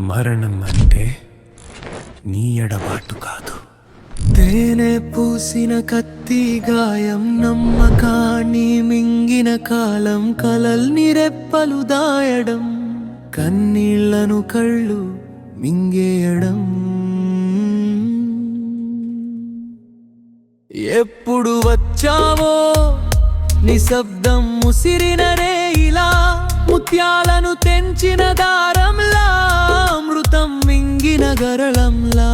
మరణం అంటే నీ ఎడబాటు కాదు. తేనె పూసిన కత్తి గాయం నమ్మకాన్ని మింగిన కాలం కలల్ని రెప్పలు దాయడం కన్నీళ్ళను కళ్ళు మింగేయడం. ఎప్పుడు వచ్చావో నిశ్శబ్దం ముసిరినరే ఇలా ముత్యాలను తెంచిన దారంలా. మింగిన గరళంలా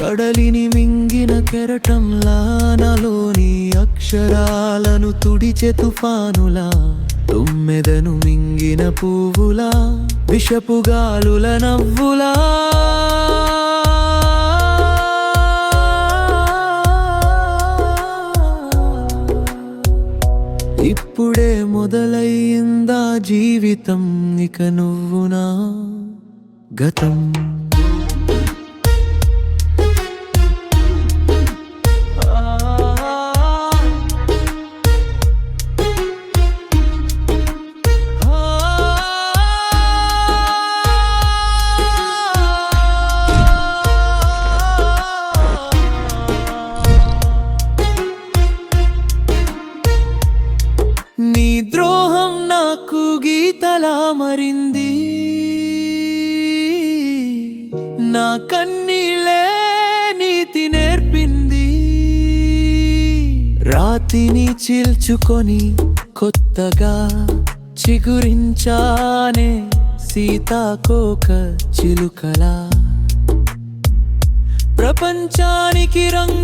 కడలిని మింగిన కెరటంలా నాలోని అక్షరాలను తుడిచె తుఫానులా తుమ్మెదను మింగిన పువ్వులా విషపు గాలుల నవ్వులా. ఇప్పుడే మొదలయ్యిందా జీవితం ఇక నువ్వు నా గతం. నాకు గీతలా మరింది. నా కన్నీళ్ళే నీతి నేర్పింది. రాతిని చీల్చుకొని కొత్తగా చిగురించానే సీతాకోక చిలుకలా. ప్రపంచానికి రంగు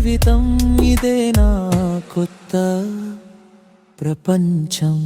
జీవితం ఇదే నా కొత్త ప్రపంచం.